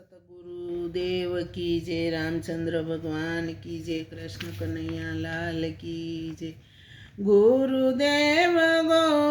સતગુરુદેવ કી જય રામચંદ્ર ભગવાન કી જય કૃષ્ણ કનૈયા લાલ કી જય ગુરુદેવ ગોવિંદના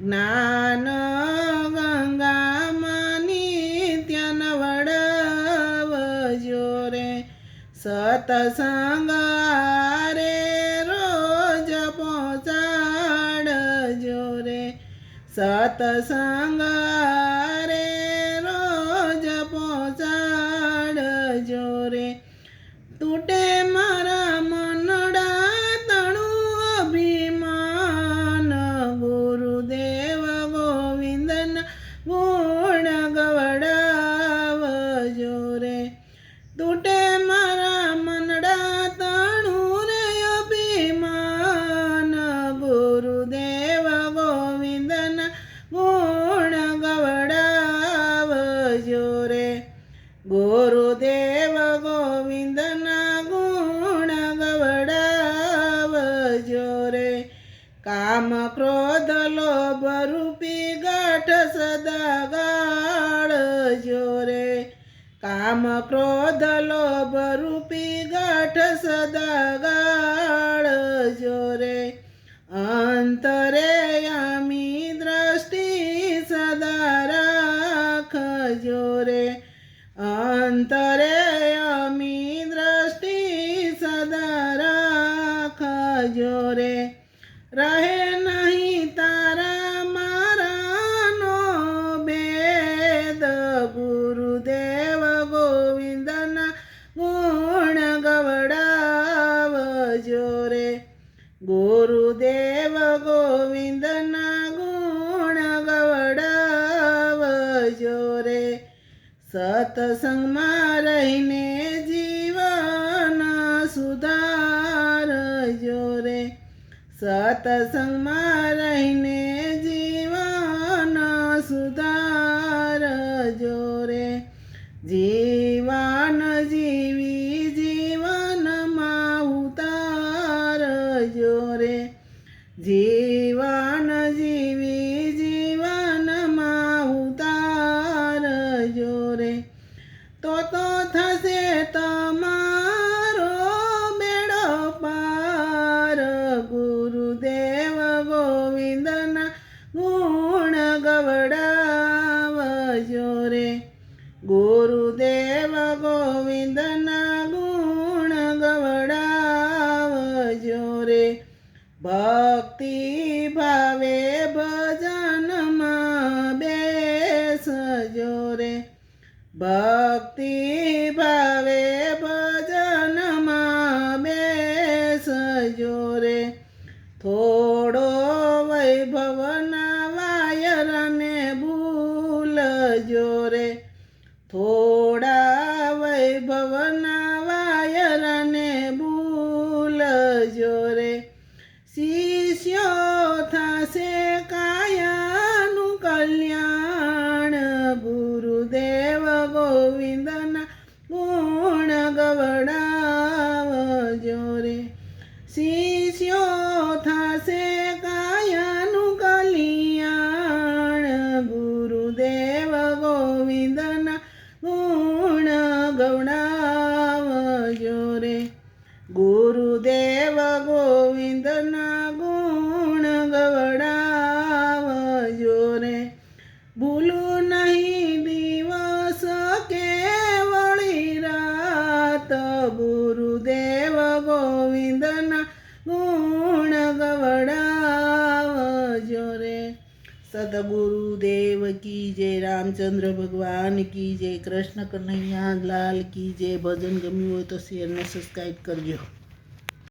જ્ઞાન ગંગામાની ત્યાં નવડાવજો રે સતસંગ રે રોજ પહોંચાડજો રે સતસંગ કામ ક્રોધ લોભ રૂપી ગાંઠ સદા ગાળજો રે. કામ ક્રોધ લોભ રૂપી ગાંઠ સદા ગાળજો રે. અંતરે યામી દ્રષ્ટિ સદા રાખજો રે. અંતરે અમી દ્રષ્ટિ સદા રાખજો રે. રહે નહીં તારા મારાનો ભેદ. ગુરુદેવ ગોવિંદના ગુણ ગવડાવજો રે. ગુરુદેવ ગોવિંદના ગુણ ગવડાવજો રે. સત્સંગમાં રહીને સત્સંગમાં રહીને જીવન સુધારજો રે. જીવન જીવી ગુરુદેવ ગોવિંદના ગુણ ગવડાવજો રે. ભક્તિ ભાવે ભજનમાં બેસજો રે. ભક્તિ ભાવે ભજનમાં બેસજો રે. થોડો વૈભવના વાયરને ભૂલજો રે. થોડા વૈભવના વાયરને ભૂલજો રે. શિષ્યો ગોવિંદના ગુણ ગવડાવજો રે ભૂલું નહીં દિવસ કે વળી રાત ગુરુદેવ ગોવિંદના ગુણ ગવડાવજો રે સદગુરુદેવ કી જય રામચંદ્ર ભગવાન કી જય કૃષ્ણ કનૈયા લાલ કી જય ભજન ગમ્યું હોય તો શેર ને સબસ્ક્રાઈબ કરજો